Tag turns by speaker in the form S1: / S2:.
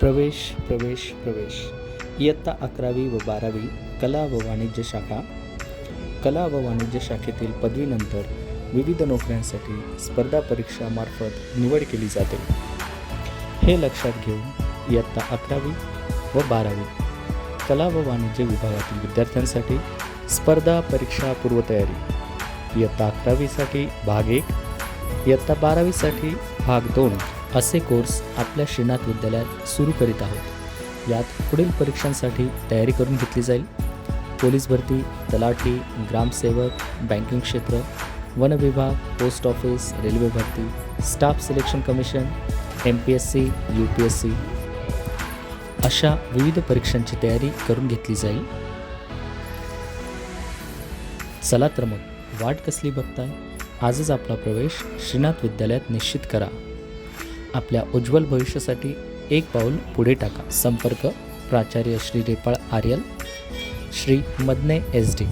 S1: प्रवेश प्रवेश प्रवेश. इयत्ता अकरावी व बारावी कला व वाणिज्य शाखा. कला व वाणिज्य शाखेतील पदवीनंतर विविध नोकऱ्यांसाठी स्पर्धा परीक्षामार्फत निवड केली जाते. हे लक्षात घेऊन इयत्ता अकरावी व बारावी कला व वाणिज्य विभागातील विद्यार्थ्यांसाठी स्पर्धा परीक्षा पूर्वतयारी. इयत्ता अकरावीसाठी भाग एक इयत्ता बारावीसाठी भाग दोन. असे कोर्स आपल्या श्रीनाथ विद्यालयात सुरू करीत आहोत. यात पुढील परीक्षांसाठी तयारी करून घेतली जाईल. पोलीस भरती तलाठी ग्रामसेवक बँकिंग क्षेत्र वन विभाग पोस्ट ऑफिस रेल्वे भरती staff selection commission M P S C U P S C अशा विविध परीक्षांची तयारी करून घेतली जाईल. चला तर मग वाट कसली बघताय आजच आपला प्रवेश श्रीनाथ विद्यालयात निश्चित करा. आपल्या उज्ज्वल भविष्यासाठी एक पाऊल पुढे टाका. संपर्क प्राचार्य श्री रेपाळ आर्यल श्री मदने एस डी.